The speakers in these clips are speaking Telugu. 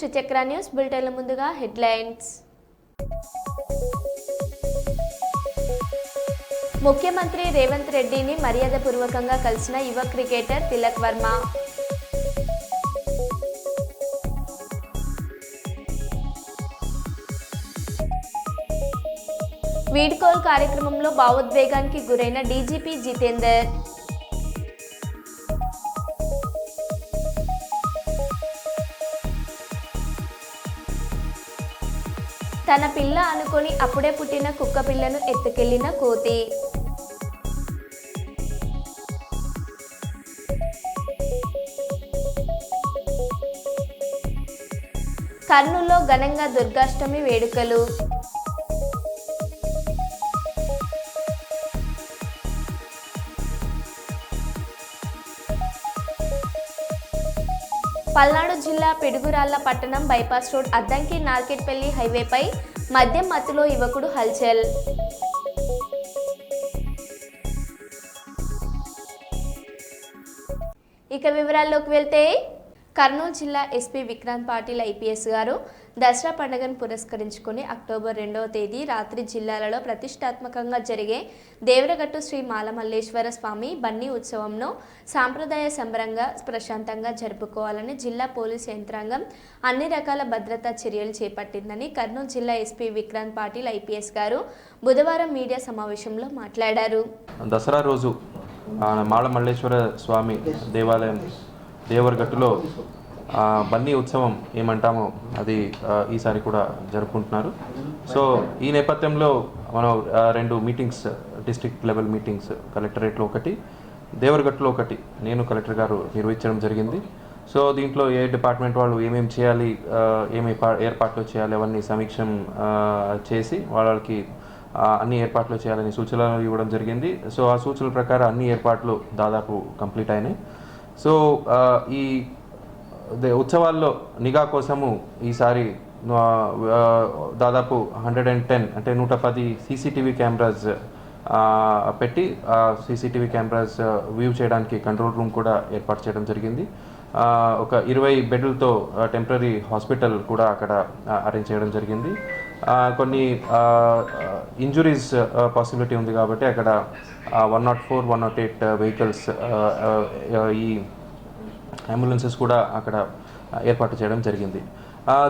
వెల్కమ్ చక్ర న్యూస్ బులెటిన్ల ముందుగా హెడ్లైన్స్. ముఖ్యమంత్రి రేవంత్ రెడ్డిని మర్యాదపూర్వకంగా కలిసిన యువ క్రికెటర్ తిలక్ వర్మ. వీడ్కోల్ కార్యక్రమంలో భావోద్వేగానికి గురైన డీజీపీ జితేందర్. తన పిల్ల అనుకొని అప్పుడే పుట్టిన కుక్క పిల్లను ఎత్తుకెళ్ళిన కోతి. కర్నూలులో ఘనంగా దుర్గాష్టమి వేడుకలు. పల్నాడు జిల్లా పిడుగురాళ్ళ పట్టణం బైపాస్ రోడ్ అద్దంకి నార్కెట్పల్లి హైవేపై మద్యం మత్తులో యువకుడు హల్చల్. ఇక వివరాల్లోకి వెళ్తే కర్నూలు జిల్లా ఎస్పీ విక్రాంత్ పాటిల్ ఐపీఎస్ గారు దసరా పండుగను పురస్కరించుకుని అక్టోబర్ రెండవ తేదీ రాత్రి జిల్లాలలో ప్రతిష్టాత్మకంగా జరిగే దేవరగట్టు శ్రీ మాలమల్లేశ్వర స్వామి బన్నీ ఉత్సవంను సాంప్రదాయ సంబరంగా ప్రశాంతంగా జరుపుకోవాలని జిల్లా పోలీస్ యంత్రాంగం అన్ని రకాల భద్రతా చర్యలు చేపట్టిందని కర్నూలు జిల్లా ఎస్పీ విక్రాంత్ పాటిల్ ఐపీఎస్ గారు బుధవారం మీడియా సమావేశంలో మాట్లాడారు. దసరా రోజు ఆ, స్వామి దేవాలయం దేవరగట్టులో బన్నీ ఉత్సవం ఏమంటామో అది ఈసారి కూడా జరుపుకుంటున్నారు. సో ఈ నేపథ్యంలో మనం రెండు మీటింగ్స్ డిస్ట్రిక్ట్ లెవెల్ మీటింగ్స్ కలెక్టరేట్లో ఒకటి దేవరగట్టులో ఒకటి నేను కలెక్టర్ గారు నిర్వహించడం జరిగింది. సో దీంట్లో ఏ డిపార్ట్మెంట్ వాళ్ళు ఏమేమి చేయాలి ఏమి ఏర్పాట్లు చేయాలి అవన్నీ సమీక్షం చేసి వాళ్ళకి అన్ని ఏర్పాట్లు చేయాలని సూచనలు ఇవ్వడం జరిగింది. సో ఆ సూచనల ప్రకారం అన్ని ఏర్పాట్లు దాదాపు కంప్లీట్ అయినాయి. సో ఈ ఉత్సవాల్లో నిఘా కోసము ఈసారి దాదాపు హండ్రెడ్ అండ్ టెన్ అంటే నూట పది సీసీటీవీ కెమెరాస్ పెట్టి సీసీటీవీ కెమెరాస్ వ్యూ చేయడానికి కంట్రోల్ రూమ్ కూడా ఏర్పాటు చేయడం జరిగింది. ఒక ఇరవై బెడ్లతో టెంపరీ హాస్పిటల్ కూడా అక్కడ అరేంజ్ చేయడం జరిగింది. కొన్ని ఇంజురీస్ పాసిబిలిటీ ఉంది కాబట్టి అక్కడ one not four one not eight vehicles ఈ అంబులెన్సెస్ కూడా అక్కడ ఏర్పాటు చేయడం జరిగింది.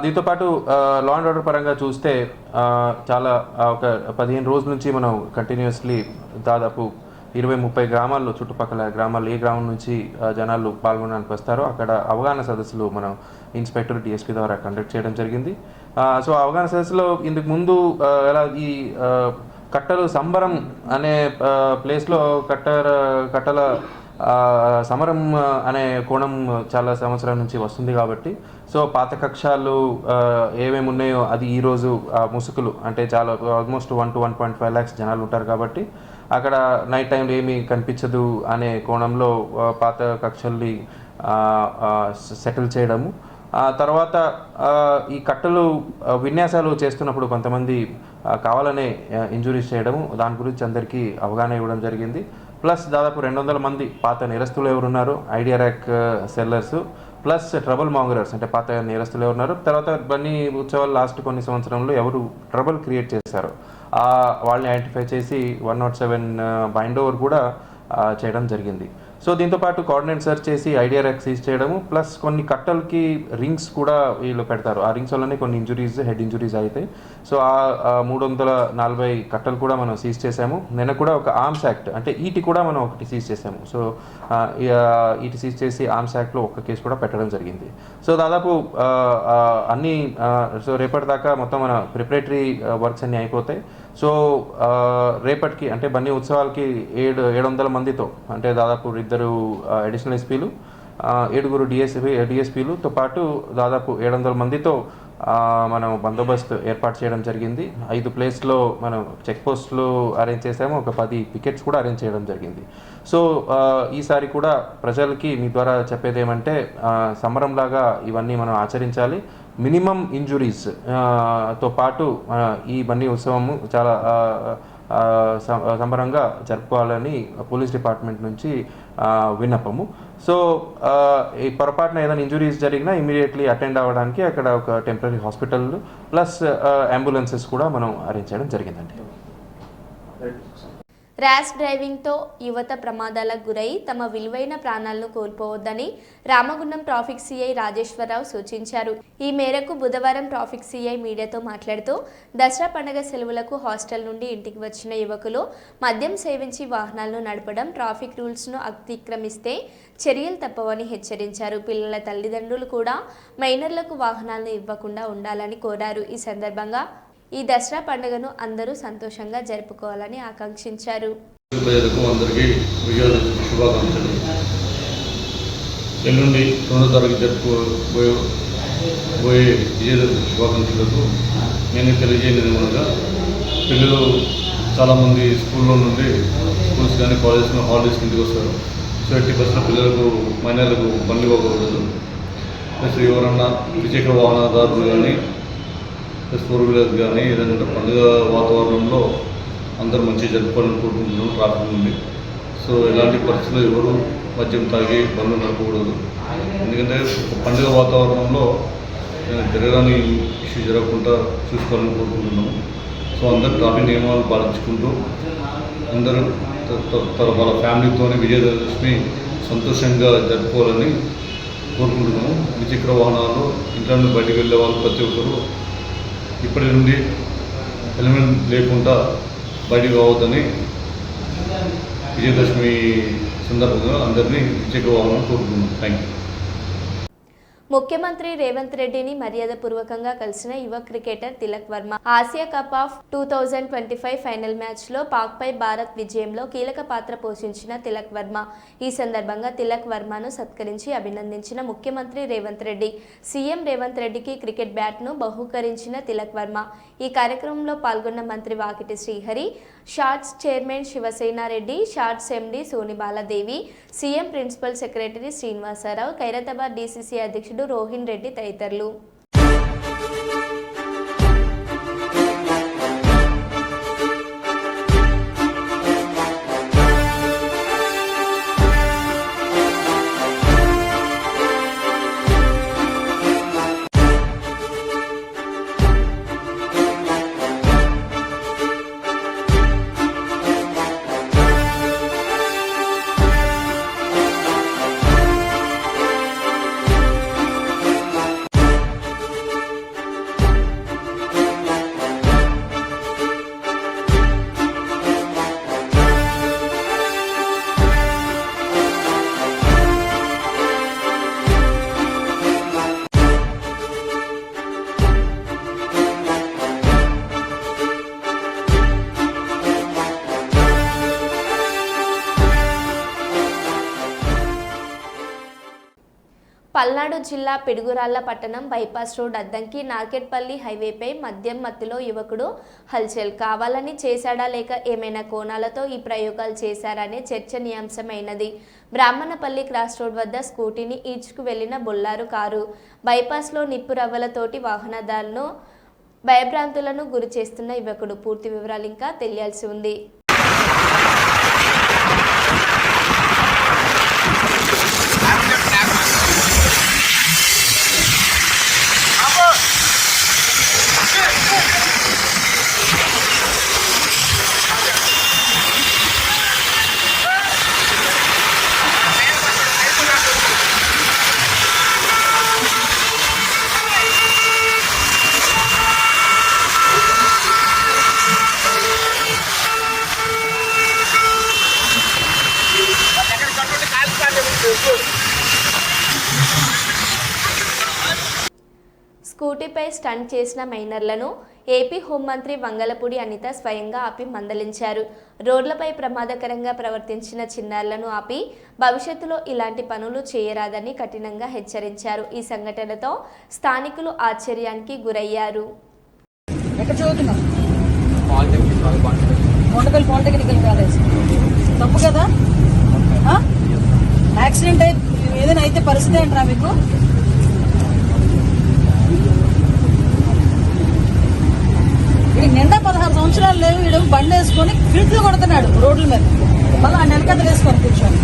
దీంతో పాటు లా అండ్ ఆర్డర్ పరంగా చూస్తే చాలా ఒక పదిహేను రోజుల నుంచి మనం కంటిన్యూస్లీ దాదాపు ఇరవై ముప్పై గ్రామాల్లో చుట్టుపక్కల గ్రామాల్లో ఏ గ్రామం నుంచి జనాలు పాల్గొనడానికి వస్తారో అక్కడ అవగాహన సదస్సులు మనం ఇన్స్పెక్టర్ డిఎస్పీ ద్వారా కండక్ట్ చేయడం జరిగింది. సో అవగాహన సదస్సులో ఇందుకు ముందు ఎలా ఈ కట్టలు సంబరం అనే ప్లేస్లో కట్టర కట్టల సమరం అనే కోణం చాలా సంవత్సరాల నుంచి వస్తుంది కాబట్టి సో పాత కక్షాలు ఏమేమి ఉన్నాయో అది ఈరోజు ముసుగులు అంటే చాలా almost one two one point five lakhs జనాలు ఉంటారు కాబట్టి అక్కడ నైట్ టైంలో ఏమీ కనిపించదు అనే కోణంలో పాత కక్షల్ని సెటిల్ చేయడము. ఆ తర్వాత ఈ కట్టలు విన్యాసాలు చేస్తున్నప్పుడు కొంతమంది కావాలనే ఇంజురీస్ చేయడము దాని గురించి అందరికీ అవగాహన ఇవ్వడం జరిగింది. ప్లస్ దాదాపు రెండు వందల మంది పాత నేరస్తులు ఎవరున్నారు idea rack sellers plus trouble mongers అంటే పాత నేరస్తులు ఎవరున్నారు తర్వాత బన్నీ ఉత్సవాలు లాస్ట్ కొన్ని సంవత్సరంలో ఎవరు ట్రబుల్ క్రియేట్ చేశారు వాళ్ళని ఐడెంటిఫై చేసి one not seven bind over కూడా చేయడం జరిగింది. సో దీంతో పాటు కోఆర్డినేట్ సెర్చ్ చేసి ఐడియా ర్యాక్ సీజ్ చేయడము ప్లస్ కొన్ని కట్టలకి రింగ్స్ కూడా వీళ్ళు పెడతారు. ఆ రింగ్స్ వల్లనే కొన్ని ఇంజురీస్ హెడ్ ఇంజురీస్ అవుతాయి. సో ఆ మూడు వందల నలభై కట్టలు కూడా మనం సీజ్ చేసాము. నిన్న కూడా ఒక ఆర్మ్స్ యాక్ట్ అంటే ఈటి కూడా మనం ఒకటి సీజ్ చేసాము. సో ఈటి సీజ్ చేసి ఆర్మ్స్ యాక్ట్లో ఒక కేసు కూడా పెట్టడం జరిగింది. సో దాదాపు అన్నీ సో రేపటి దాకా సో రేపటిదాకా మొత్తం మన ప్రిపరేటరీ వర్క్స్ అన్నీ అయిపోతాయి. సో రేపటికి అంటే బన్నీ ఉత్సవాలకి ఏడు ఏడు వందల మందితో అంటే దాదాపు ఇద్దరు అడిషనల్ ఎస్పీలు ఏడుగురు డిఎస్పీ డిఎస్పీలతో పాటు దాదాపు ఏడు వందల మందితో మనం బందోబస్తు ఏర్పాటు చేయడం జరిగింది. ఐదు ప్లేస్లో మనం చెక్ పోస్టులు అరేంజ్ చేసాము. ఒక పది పికెట్స్ కూడా అరేంజ్ చేయడం జరిగింది. సో ఈసారి కూడా ప్రజలకి మీ ద్వారా చెప్పేది ఏమంటే సమరంలాగా ఇవన్నీ మనం ఆచరించాలి. మినిమం ఇంజురీస్తో పాటు ఈ బన్నీ ఉత్సవము చాలా సంబరంగా జరుపుకోవాలని పోలీస్ డిపార్ట్మెంట్ నుంచి విన్నపము. సో ఈ పొరపాటున ఏదైనా ఇంజురీస్ జరిగినా ఇమీడియట్లీ అటెండ్ అవ్వడానికి అక్కడ ఒక టెంపరీ హాస్పిటల్ ప్లస్ అంబులెన్సెస్ కూడా మనం అరేంజ్ చేయడం జరిగిందండి. ర్యాష్ డ్రైవింగ్తో యువత ప్రమాదాలకు గురై తమ విలువైన ప్రాణాలను కోల్పోవద్దని రామగుండం ట్రాఫిక్ సీఐ రాజేశ్వరరావు సూచించారు. ఈ మేరకు బుధవారం ట్రాఫిక్ సీఐ మీడియాతో మాట్లాడుతూ దసరా పండుగ సెలవులకు హాస్టల్ నుండి ఇంటికి వచ్చిన యువకులు మద్యం సేవించి వాహనాలను నడపడం ట్రాఫిక్ రూల్స్ను అతిక్రమిస్తే చర్యలు తప్పవని హెచ్చరించారు. పిల్లల తల్లిదండ్రులు కూడా మైనర్లకు వాహనాలను ఇవ్వకుండా ఉండాలని కోరారు. ఈ సందర్భంగా ఈ దసరా పండుగను అందరూ సంతోషంగా జరుపుకోవాలని ఆకాంక్షించారు. ఎల్లుండి రెండో తారీఖు జరుపుకోబోయే పోయే విజయదశమి శుభాకాంక్షలకు నేను తెలియజేయలేదు అనగా పిల్లలు చాలామంది స్కూల్లో నుండి స్కూల్స్ కానీ కాలేజెస్లో హాలిడేస్ ఇంటికి వస్తారు. సో ఎట్టి బస్సులో పిల్లలకు మైనర్లకు బండ్లు ఇవ్వకూడదు. ప్లస్ ఎవరన్నా ద్విచక్ర వాహనదారులు కానీ ప్లస్ ఫోర్ వీలర్స్ కానీ ఏదైనా పండుగ వాతావరణంలో అందరూ మంచిగా జరుపుకోవాలని కోరుకుంటున్నాం ట్రాఫిక్ నుండి సో ఎలాంటి పరిస్థితుల్లో ఎవరు మద్యం తాగి బండ్లు నడపకూడదు. ఎందుకంటే పండుగ వాతావరణంలో జరగడానికి ఇష్యూ జరగకుండా చూసుకోవాలని కోరుకుంటున్నాము సో అందరు ట్రాఫిక్ నియమాలు పాటించుకుంటూ అందరూ త- త- వాళ్ళ ఫ్యామిలీతోని విజయదశమి సంతోషంగా జరుపుకోవాలని కోరుకుంటున్నాము. ద్విచక్ర వాహనాలు ఇంట్లో బయటకు బయటికి వెళ్ళే వాళ్ళు ప్రతి ఒక్కరూ ఇప్పటి నుండి హెల్మెట్ లేకుండా బయటికి కావద్దని విజయదశమి సందర్భంగా అందరినీ చెక్ కావాలని కోరుకుంటున్నాం థ్యాంక్ యూ ముఖ్యమంత్రి రేవంత్ రెడ్డిని మర్యాదపూర్వకంగా కలిసిన యువ cricketer Tilak Varma. Asia cup of two thousand twenty five final మ్యాచ్లో పాక్పై భారత్ విజయంలో కీలక పాత్ర పోషించిన తిలక్ వర్మ. ఈ సందర్భంగా తిలక్ వర్మను సత్కరించి అభినందించిన ముఖ్యమంత్రి రేవంత్ రెడ్డి సీఎం రేవంత్ రెడ్డికి క్రికెట్ బ్యాట్ను బహూకరించిన తిలక్ వర్మ. ఈ కార్యక్రమంలో పాల్గొన్న మంత్రి Vakiti Srihari SATS chairman Sivasena Reddy SATS MD Soni Baladevi CM principal secretary Srinivasa Rao Khairatabad DCC అధ్యక్షుడు రోహిన్ రెడ్డి తదితరులు. పల్నాడు జిల్లా పిడుగురాళ్ళ పట్టణం బైపాస్ రోడ్ అద్దంకి నార్కెట్పల్లి హైవేపై మద్యం మత్తులో యువకుడు హల్చల్. కావాలని చేశాడా లేక ఏమైనా కోణాలతో ఈ ప్రయోగాలు చేశారనే చర్చనీయాంశమైనది. బ్రాహ్మణపల్లి క్రాస్ రోడ్ వద్ద స్కూటీని ఈడ్చుకు వెళ్ళిన బొల్లారు కారు బైపాస్లో నిప్పు రవ్వలతోటి వాహనదారులను భయభ్రాంతులను గురి చేస్తున్న యువకుడు. పూర్తి వివరాలు ఇంకా తెలియాల్సి ఉంది. స్టంట్ చేసిన మైనర్లను ఏపీ హోంమంత్రి వంగలపూడి అనిత స్వయంగా ఆపి మందలించారు. రోడ్లపై ప్రమాదకరంగా ప్రవర్తించిన చిన్నారులను ఆపి భవిష్యత్తులో ఇలాంటి పనులు చేయరాదని కఠినంగా హెచ్చరించారు. ఈ సంఘటనతో స్థానికులు ఆశ్చర్యానికి గురయ్యారు. తప్పు కదా? యాక్సిడెంట్ ఏదైనా అయితే పరిస్థితి ఏంట్రా మీకు? వీడికి నిండా పదహారు సంవత్సరాలు లేవు వీడు బండి వేసుకుని ఫిల్ట్లు కొడుతున్నాడు రోడ్ల మీద. మళ్ళీ ఆ నెలకథలు వేసుకొని కూర్చొని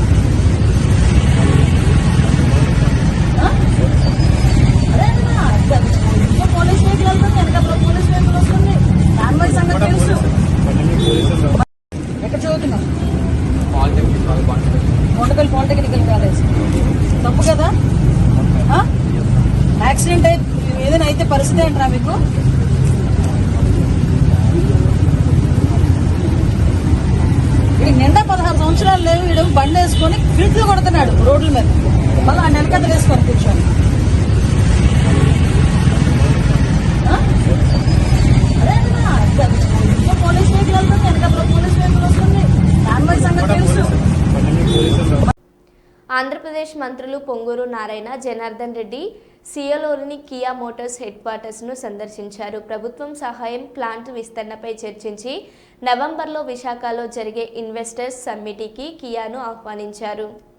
పోలీస్ వెహికల్ వెళ్తుంది వెనకాల పోలీస్ వెహికల్ వస్తుంది. దాని మీద సంగతి తెలుసు ఎక్కడ చదువుతున్నావు మోటపల్లి పాలిటెక్నికల్ కాలేజ్ తప్పు కదా ఆ? యాక్సిడెంట్ అయి ఏదైనా అయితే పరిస్థితి ఏంట్రా మీకు ఈ నిండా పదహారు సంవత్సరాలు లేవు వీడు బండి వేసుకొని ఫిల్ట్లు కొడుతున్నాడు రోడ్ల మీద. మళ్ళీ ఆ నెలకథలు వేసుకొని కూర్చొని. ఆ? అదే అన్నా, ఇంట్లో పోలీస్ వెహికల్ వెళ్తుంది వెనకాల పోలీస్ వెహికల్ వస్తుంది. దాని మీద సంగతి తెలుసు. ఆంధ్రప్రదేశ్ మంత్రులు పొంగూరు నారాయణ జనార్దన్ రెడ్డి సియోలోని కియా మోటార్స్ హెడ్ క్వార్టర్స్ను సందర్శించారు. ప్రభుత్వం సహాయం ప్లాంట్ విస్తరణపై చర్చించి నవంబర్లో విశాఖలో జరిగే ఇన్వెస్టర్స్ సమ్మిటీకి కియాను ఆహ్వానించారు.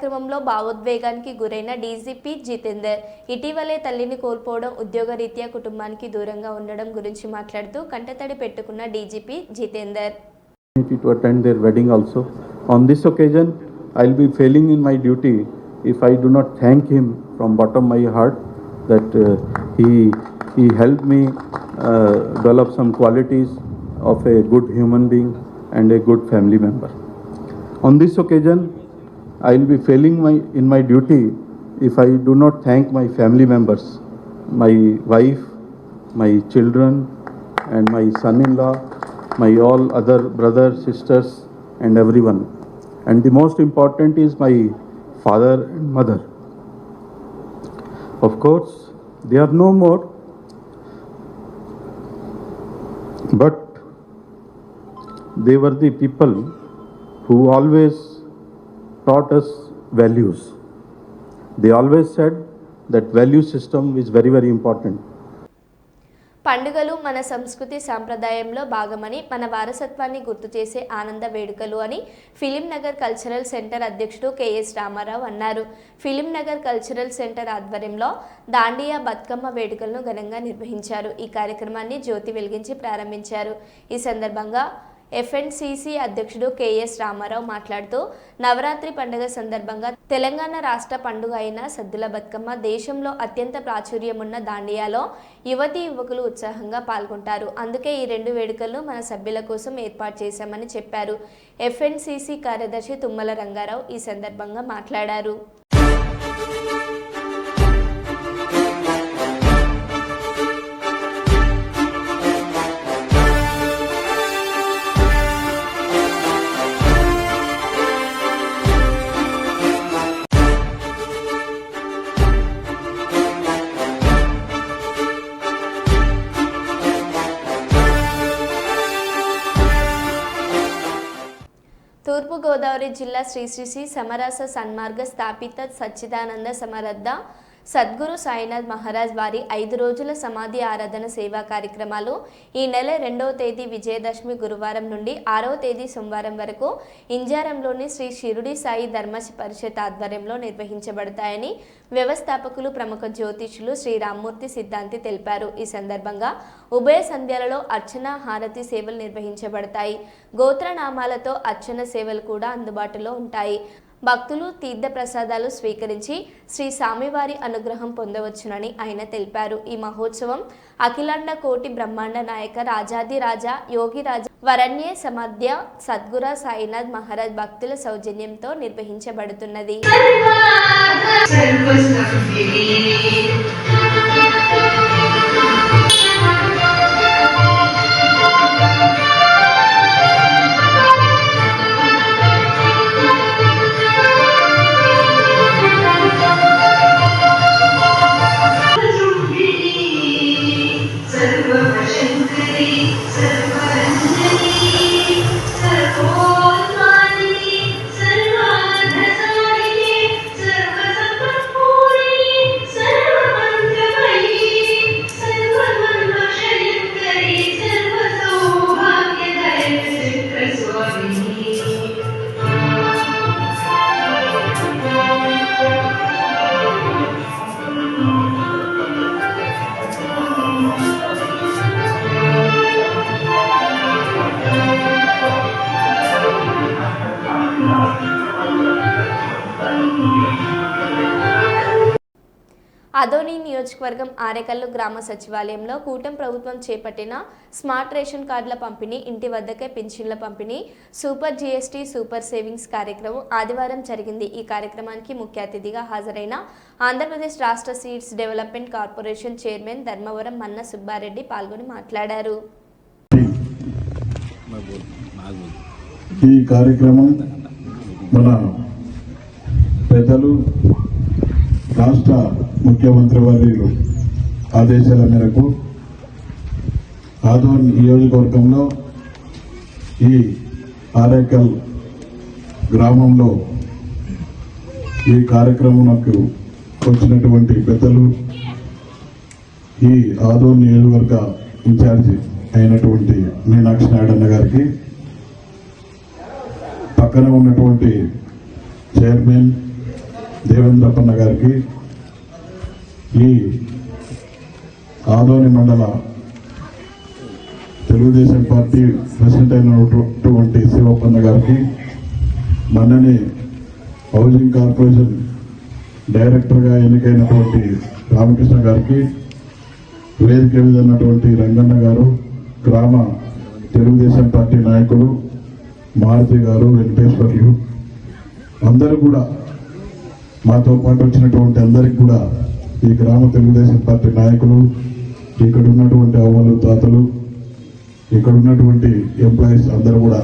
కార్యక్రమంలో భావోద్వేగానికి గురైన డీజీపీ జితేందర్ ఇటీవలే తల్లిని కోల్పోవడం ఉద్యోగరీత్యా కుటుంబానికి దూరంగా ఉండడం గురించి మాట్లాడుతూ కంటతడి పెట్టుకున్న DGP Jitender to attend their wedding also. On this occasion, I'll be failing in my duty if I do not thank him from bottom of my heart that uh, he he helped me uh, develop some qualities of a good human being and a good family member. On this occasion, I'll be failing my in my duty if I do not thank my family members, my wife, my children, and my son-in-law, my all other brothers, sisters, and everyone. And the most important is my father and mother. Of course, they are no more, but they were the people who always taught us values. They always said that value system is very, very important. పండుగలు మన సంస్కృతి సాంప్రదాయంలో భాగమని మన వారసత్వాన్ని గుర్తు చేసే ఆనంద వేడుకలు అని ఫిలిం నగర్ కల్చరల్ సెంటర్ అధ్యక్షుడు కెఎస్ రామారావు అన్నారు ఫిలిం నగర్ కల్చరల్ సెంటర్ ఆధ్వర్యంలో దాండియా బతుకమ్మ వేడుకలను ఘనంగా నిర్వహించారు ఈ కార్యక్రమాన్ని జ్యోతి వెలిగించి ప్రారంభించారు ఈ సందర్భంగా ఎఫ్ఎన్సిసి అధ్యక్షుడు కెఎస్ రామారావు మాట్లాడుతూ నవరాత్రి పండుగ సందర్భంగా తెలంగాణ రాష్ట్ర పండుగ అయిన సద్దుల బతుకమ్మ దేశంలో అత్యంత ప్రాచుర్యమున్న దాండియాలో యువతీ యువకులు ఉత్సాహంగా పాల్గొంటారు. అందుకే ఈ రెండు వేడుకలను మన సభ్యుల కోసం ఏర్పాటు చేశామని చెప్పారు. ఎఫ్ఎన్సిసి కార్యదర్శి తుమ్మల రంగారావు ఈ సందర్భంగా మాట్లాడారు. జిల్లా శ్రీ శ్రీ శ్రీ సమరస సన్మార్గ స్థాపిత సచ్చిదానంద సమరద్ద సద్గురు సాయినాథ్ మహారాజ్ వారి ఐదు రోజుల సమాధి ఆరాధన సేవా కార్యక్రమాలు ఈ నెల రెండవ తేదీ విజయదశమి గురువారం నుండి ఆరవ తేదీ సోమవారం వరకు ఇంజారంలోని శ్రీ షిరుడి సాయి ధర్మ పరిషత్ ఆధ్వర్యంలో నిర్వహించబడతాయని వ్యవస్థాపకులు ప్రముఖ జ్యోతిషులు శ్రీ రామ్మూర్తి సిద్ధాంతి తెలిపారు. ఈ సందర్భంగా ఉభయ సంధ్యలలో అర్చన హారతి సేవలు నిర్వహించబడతాయి. గోత్రనామాలతో అర్చన సేవలు కూడా అందుబాటులో ఉంటాయి. భక్తులు తీర్థ ప్రసాదాలు స్వీకరించి శ్రీ స్వామివారి అనుగ్రహం పొందవచ్చునని ఆయన తెలిపారు. ఈ మహోత్సవం అఖిలాండ కోటి బ్రహ్మాండ నాయక రాజాది రాజా యోగి రాజా వరణ్య సమధ్య సద్గుర సాయినాథ్ మహారాజ్ భక్తుల సౌజన్యంతో నిర్వహించబడుతున్నది. నియోజకవర్గం ఆరేకల్లు గ్రామ సచివాలయంలో కూటమి ప్రభుత్వం చేపట్టిన స్మార్ట్ రేషన్ కార్డుల పంపిణీ ఇంటి వద్దకే పెన్షన్ల పంపిణీ సూపర్ జీఎస్టీ సూపర్ సేవింగ్స్ కార్యక్రమం ఆదివారం జరిగింది. ఈ కార్యక్రమానికి ముఖ్య అతిథిగా హాజరైన ఆంధ్రప్రదేశ్ రాష్ట్ర seeds development corporation chairman Dharmavaram Manna Subbareddy పాల్గొని మాట్లాడారు. ఈ కార్యక్రమం మన పెద్దలు రాష్ట్ర ముఖ్యమంత్రి వర్యులు ఆదేశాల మేరకు ఆదోన్ నియోజకవర్గంలో ఈ ఆరేకల్ గ్రామంలో ఈ కార్యక్రమంకు వచ్చినటువంటి పెద్దలు ఈ ఆదోన్ నియోజకవర్గ ఇన్ఛార్జి అయినటువంటి మీనాక్షి నాయుడన్న గారికి పక్కన ఉన్నటువంటి చైర్మన్ దేవేంద్రప్పన్న గారికి ఈ ఆదోని మండల తెలుగుదేశం పార్టీ ప్రెసిడెంట్ అయినటువంటి శివప్పన్న గారికి మన్నని హౌసింగ్ కార్పొరేషన్ డైరెక్టర్గా ఎన్నికైనటువంటి రామకృష్ణ గారికి వేదిక మీద రంగన్న గారు గ్రామ తెలుగుదేశం పార్టీ నాయకులు మారుతి గారు వెంకటేశ్వర్లు అందరూ కూడా మాతో పాటు వచ్చినటువంటి అందరికి కూడా ఈ గ్రామ తెలుగుదేశం పార్టీ నాయకులు ఇక్కడ ఉన్నటువంటి అవ్వలు తాతలు ఇక్కడ ఉన్నటువంటి ఎంప్లాయీస్ అందరూ కూడా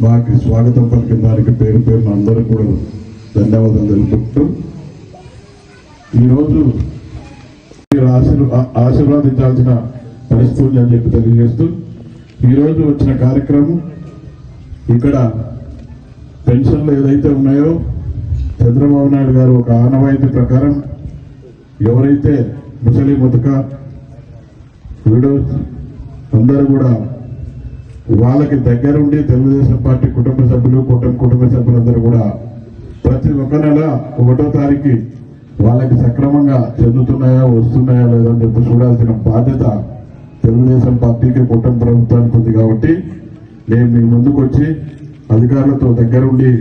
మాకు స్వాగతం పలికిన దానికి పేరు పేరున అందరూ కూడా ధన్యవాదాలు తెలుపుకుంటూ ఈరోజు మీరు ఆశీర్ ఆశీర్వాదించాల్సిన పరిస్థితి ఉంది అని చెప్పి తెలియజేస్తూ ఈరోజు వచ్చిన కార్యక్రమం ఇక్కడ పెన్షన్లు ఏదైతే ఉన్నాయో చంద్రబాబు నాయుడు గారు ఒక ఆనవాయితీ ప్రకారం ఎవరైతే ముసలి ముతక విడోస్ అందరూ కూడా వాళ్ళకి దగ్గరుండి తెలుగుదేశం పార్టీ కుటుంబ సభ్యులు కుటుంబ కుటుంబ సభ్యులందరూ కూడా ప్రతి ఒక్క నెల ఒకటో తారీఖు వాళ్ళకి సక్రమంగా చెందుతున్నాయా వస్తున్నాయా లేదని చెప్పి చూడాల్సిన బాధ్యత తెలుగుదేశం పార్టీకి కుటుంబ ప్రభుత్వానికి ఉంది కాబట్టి నేను మీ ముందుకు వచ్చి అధికారులతో దగ్గరుండి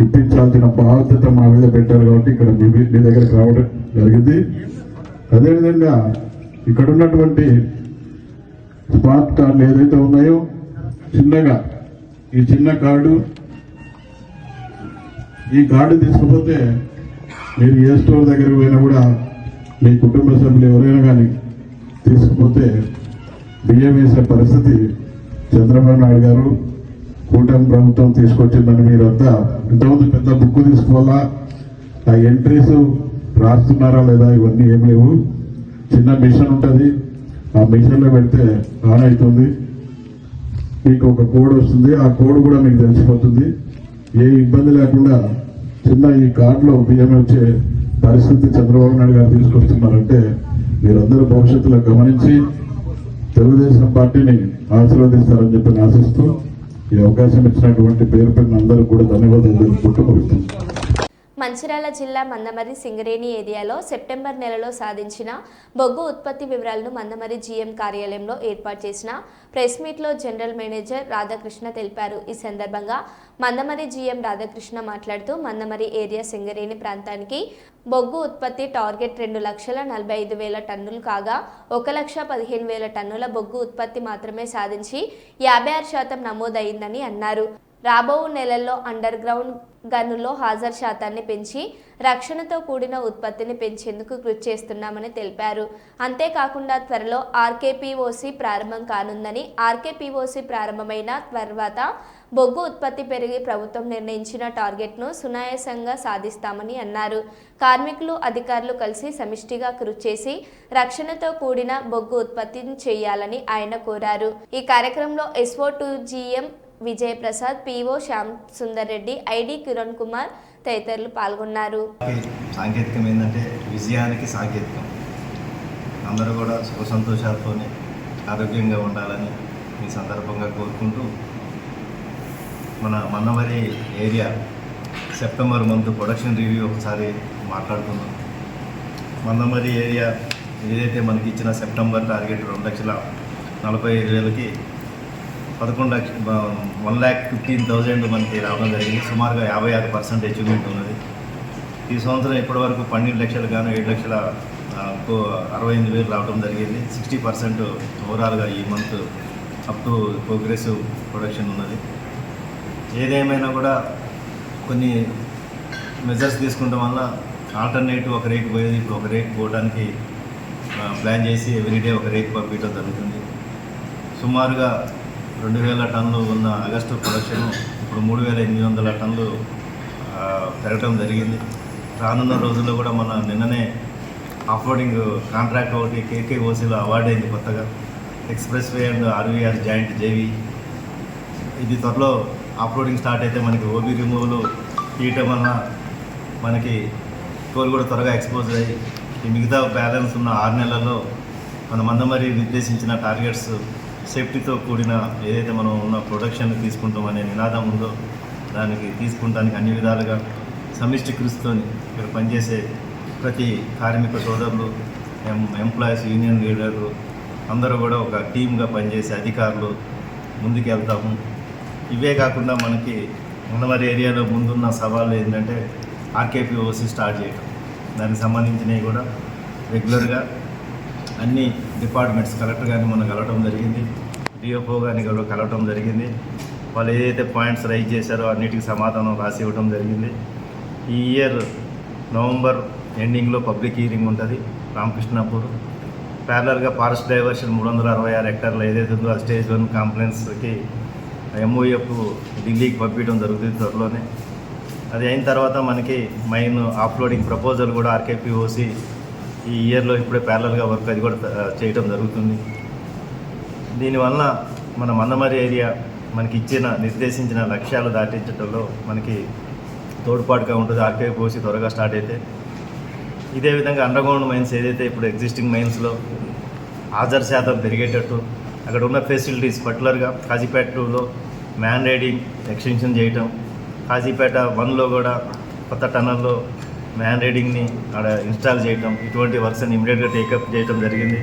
ఇప్పించాల్సిన బాధ్యత మా మీద పెట్టారు కాబట్టి ఇక్కడ మీ మీ దగ్గరకు రావడం జరిగింది. అదేవిధంగా ఇక్కడ ఉన్నటువంటి స్మార్ట్ కార్డులు ఏదైతే ఉన్నాయో చిన్నగా ఈ చిన్న కార్డు ఈ కార్డు తీసుకుపోతే మీరు ఏ స్టోర్ దగ్గరికి పోయినా కూడా మీ కుటుంబ సభ్యులు ఎవరైనా కానీ తీసుకుపోతే బియ్యం వేసే పరిస్థితి చంద్రబాబు నాయుడు గారు కూటమి ప్రభుత్వం తీసుకొచ్చిందని మీరంతా ఇంతకుముందు పెద్ద బుక్ తీసుకోవాలా? ఆ ఎంట్రీస్ రాస్తున్నారా లేదా ఇవన్నీ ఏం లేవు. చిన్న మిషన్ ఉంటుంది. ఆ మిషన్లో పెడితే ఆన్ అవుతుంది. మీకు ఒక కోడ్ వస్తుంది. ఆ కోడ్ కూడా మీకు తెలిసిపోతుంది. ఏ ఇబ్బంది లేకుండా చిన్న ఈ కార్డులో బియ్యం వచ్చే పరిస్థితి చంద్రబాబు నాయుడు గారు తీసుకొస్తున్నారంటే మీరందరూ భవిష్యత్తులో గమనించి తెలుగుదేశం పార్టీని ఆశీర్వదిస్తారని చెప్పి ఆశిస్తూ ఈ అవకాశం ఇచ్చినటువంటి పేరు పేరున అందరూ కూడా ధన్యవాదాలు తెలుపుకుంటూ మంచిర్యాల జిల్లా మందమరి సింగరేణి ఏరియాలో సెప్టెంబర్ నెలలో సాధించిన బొగ్గు ఉత్పత్తి వివరాలను మందమరి జీఎం కార్యాలయంలో ఏర్పాటు చేసిన ప్రెస్ మీట్లో జనరల్ మేనేజర్ రాధాకృష్ణ తెలిపారు. ఈ సందర్భంగా మందమరి జీఎం రాధాకృష్ణ మాట్లాడుతూ మందమరి ఏరియా సింగరేణి ప్రాంతానికి బొగ్గు ఉత్పత్తి టార్గెట్ రెండు లక్షల నలభై ఐదు వేల టన్నులు కాగా ఒక లక్ష పదిహేను వేల టన్నుల బొగ్గు ఉత్పత్తి మాత్రమే సాధించి యాభై ఆరు శాతం నమోదైందని అన్నారు. రాబో నెలల్లో అండర్ గ్రౌండ్ గనుల్లో హాజరు శాతాన్ని పెంచి రక్షణతో కూడిన ఉత్పత్తిని పెంచేందుకు కృషి చేస్తున్నామని తెలిపారు. అంతేకాకుండా త్వరలో ఆర్కేపీఓసి ప్రారంభం కానుందని ఆర్కేపీఓసి ప్రారంభమైన తర్వాత బొగ్గు ఉత్పత్తి పెరిగి ప్రభుత్వం నిర్ణయించిన టార్గెట్ను సునాయాసంగా సాధిస్తామని అన్నారు. కార్మికులు అధికారులు కలిసి సమిష్టిగా కృషి చేసి రక్షణతో కూడిన బొగ్గు ఉత్పత్తిని చేయాలని ఆయన కోరారు. ఈ కార్యక్రమంలో SO to GM Vijayaprasad PO Shyam Sundar Reddy ID Kiran Kumar తదితరులు పాల్గొన్నారు. సాంకేతికం ఏంటంటే విజయానికి సాంకేతికం. అందరూ కూడా సుఖ సంతోషాలతోనే ఆరోగ్యంగా ఉండాలని ఈ సందర్భంగా కోరుకుంటూ మన Mannamari area September month production review ఒకసారి మాట్లాడుకుందాం. మన్నమరి ఏరియా ఏదైతే మనకి ఇచ్చిన సెప్టెంబర్ టార్గెట్ రెండు లక్షల నలభై ఐదు వేలకి పదకొండు లక్ష వన్ ల్యాక్ ఫిఫ్టీన్ థౌజండ్ మనకి రావడం జరిగింది. సుమారుగా యాభై ఆరు పర్సెంట్ అచీవ్మెంట్ ఉన్నది. ఈ సంవత్సరం ఇప్పటివరకు పన్నెండు లక్షలు గాను ఏడు లక్షల కో- అరవై ఎనిమిది వేలు రావడం జరిగింది. సిక్స్టీ పర్సెంట్ ఓవరాల్గా ఈ month up to progressive production ఉన్నది. ఏదేమైనా కూడా కొన్ని మెజర్స్ తీసుకుంటాం వల్ల ఆల్టర్నేటివ్ ఒక రేట్ పోయేది. ఇప్పుడు ఒక రేట్ పోవడానికి ప్లాన్ చేసి ఎవ్రీడే ఒక రేట్ పంపించడం జరుగుతుంది. సుమారుగా రెండు వేల టన్నులు ఉన్న ఆగస్టు ప్రొడక్షన్ ఇప్పుడు మూడు వేల ఎనిమిది వందల టన్నులు పెరగటం పెరగడం జరిగింది. రానున్న రోజుల్లో కూడా మన నిన్ననే ఆఫ్రోడింగ్ కాంట్రాక్ట్ ఒకటి కేకే ఓసీలో అవార్డు అయింది కొత్తగా. Express way and RVR joint JV ఇది త్వరలో ఆఫ్రోడింగ్ స్టార్ట్ అయితే మనకి ఓబీ రిమూవల్ తీయటం వలన మనకి టోల్ కూడా త్వరగా ఎక్స్పోజ్ అయ్యి ఈ మిగతా బ్యాలెన్స్ ఉన్న ఆరు నెలల్లో మన మందమరి నిర్దేశించిన టార్గెట్స్ సేఫ్టీతో కూడిన ఏదైతే మనం ఉన్న ప్రొడక్షన్ తీసుకుంటాం అనే నినాదం ఉందో దానికి తీసుకుంటానికి అన్ని విధాలుగా సమిష్టి కృషితోని ఇక్కడ పనిచేసే ప్రతి కార్మిక సోదరులు ఎం ఎంప్లాయీస్ యూనియన్ లీడర్లు అందరూ కూడా ఒక టీమ్గా పనిచేసే అధికారులు ముందుకు వెళ్తాము. ఇవే కాకుండా మనకి ఉన్నవారి ఏరియాలో ముందున్న సవాళ్ళు ఏంటంటే ఆర్కేపీఓసి స్టార్ట్ చేయడం దానికి సంబంధించినవి కూడా రెగ్యులర్గా అన్ని డిపార్ట్మెంట్స్ కలెక్టర్ గారిని మనం కలవటం జరిగింది డిఎఫ్ఓ గారిని కలవటం జరిగింది. వాళ్ళు ఏదైతే పాయింట్స్ రైజ్ చేశారో అన్నిటికీ సమాధానం రాసి ఇవ్వడం జరిగింది. ఈ ఇయర్ నవంబర్ ఎండింగ్లో పబ్లిక్ హీరింగ్ ఉంటుంది రామకృష్ణాపూర్. ప్యారలర్గా ఫారెస్ట్ డైవర్షన్ మూడు వందల అరవై ఆరు హెక్టార్లు ఏదైతే ఉందో ఆ స్టేజ్ వన్ కాంప్లైన్స్కి ఎంఓఎఫ్ ఢిల్లీకి పంపించడం జరుగుతుంది త్వరలోనే. అది అయిన తర్వాత మనకి మైన్ ఆఫ్లోడింగ్ ప్రపోజల్ కూడా ఆర్కేపీఓసి ఈ ఇయర్లో ఇప్పుడే ప్యారలల్గా వర్క్ అది కూడా చేయడం జరుగుతుంది. దీనివల్ల మన మందమరి ఏరియా మనకి ఇచ్చిన నిర్దేశించిన లక్ష్యాలు దాటించడంలో మనకి తోడ్పాటుగా ఉంటుంది. ఆర్కే పోసి త్వరగా స్టార్ట్ అయితే. ఇదే విధంగా అండర్గ్రౌండ్ మైన్స్ ఏదైతే ఇప్పుడు ఎగ్జిస్టింగ్ మైన్స్లో హాజరు శాతం పెరిగేటట్టు అక్కడ ఉన్న ఫెసిలిటీస్ పర్టికులర్గా కాజీపేట టూలో మ్యాన్ రైడింగ్ ఎక్స్టెన్షన్ చేయటం కాజీపేట వన్లో కూడా కొత్త టన్నల్లో మ్యాన్ రీడింగ్ని అక్కడ ఇన్స్టాల్ చేయటం ఇటువంటి వర్క్స్ని ఇమీడియట్గా టేకప్ చేయటం జరిగింది.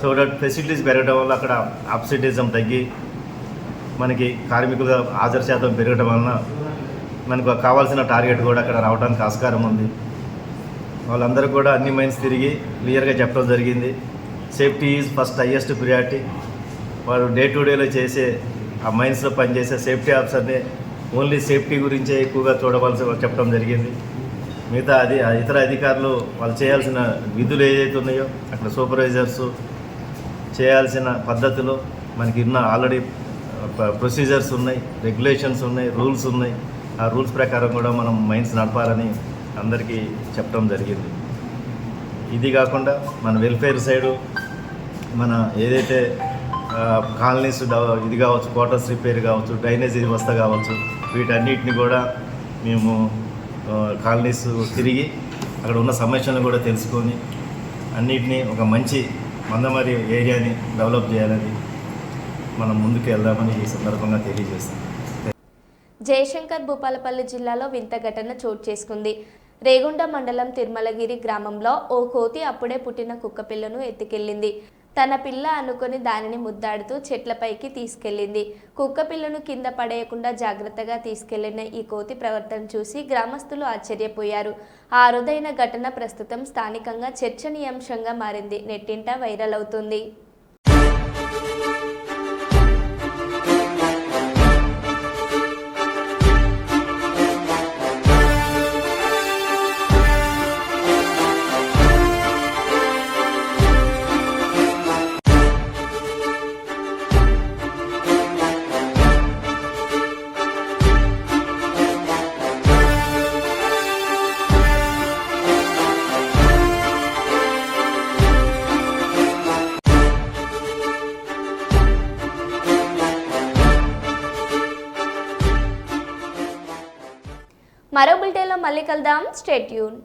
సో దట్ ఫెసిలిటీస్ పెరగడం వల్ల అక్కడ అబ్సిడిజం తగ్గి మనకి కార్మికుల హాజరు శాతం పెరగడం వలన మనకు కావాల్సిన టార్గెట్ కూడా అక్కడ రావడానికి ఆస్కారం ఉంది. వాళ్ళందరూ కూడా అన్ని మైన్స్ తిరిగి క్లియర్గా చెప్పడం జరిగింది. Safety is first highest priority వారు డే టు డేలో చేసే ఆ మైన్స్లో పనిచేసే సేఫ్టీ ఆఫీసర్ని ఓన్లీ సేఫ్టీ గురించే ఎక్కువగా చూడవలసి చెప్పడం జరిగింది. మిగతా అది ఇతర అధికారులు వాళ్ళు చేయాల్సిన విధులు ఏదైతే ఉన్నాయో అక్కడ సూపర్వైజర్స్ చేయాల్సిన పద్ధతులు మనకి ఉన్న ఆల్రెడీ ప్రొసీజర్స్ ఉన్నాయి రెగ్యులేషన్స్ ఉన్నాయి రూల్స్ ఉన్నాయి. ఆ రూల్స్ ప్రకారం కూడా మనం మైండ్స్ నడపాలని అందరికీ చెప్పడం జరిగింది. ఇది కాకుండా మన వెల్ఫేర్ సైడు మన ఏదైతే కాలనీస్ ఇది కావచ్చు క్వార్టర్స్ రిపేర్ కావచ్చు డ్రైనేజ్ వ్యవస్థ కావచ్చు వీటన్నిటిని కూడా మేము కాలనీస్ తిరిగి అక్కడ ఉన్న సమస్యలను కూడా తెలుసుకొని అన్నిటినీ ఒక మంచి మందమరి ఏరియాని డెవలప్ చేయాలని మనం ముందుకు వెళ్దామని ఈ సందర్భంగా తెలియజేస్తాం. జయశంకర్ భూపాలపల్లి జిల్లాలో వింత ఘటన చోటు చేసుకుంది. రేగుండ మండలం తిరుమలగిరి గ్రామంలో ఓ కోతి అప్పుడే పుట్టిన కుక్కపిల్లను ఎత్తుకెళ్ళింది. తన పిల్ల అనుకొని దానిని ముద్దాడుతూ చెట్లపైకి తీసుకెళ్ళింది. కుక్కపిల్లను కింద పడేయకుండా జాగ్రత్తగా తీసుకెళ్ళిన ఈ కోతి ప్రవర్తన చూసి గ్రామస్తులు ఆశ్చర్యపోయారు. ఆ అరుదైన ఘటన ప్రస్తుతం స్థానికంగా చర్చనీయాంశంగా మారింది. నెట్టింట వైరల్ అవుతుంది. మరో బులెటిన్లో మళ్ళీ కలుద్దాం స్టేట్యూన్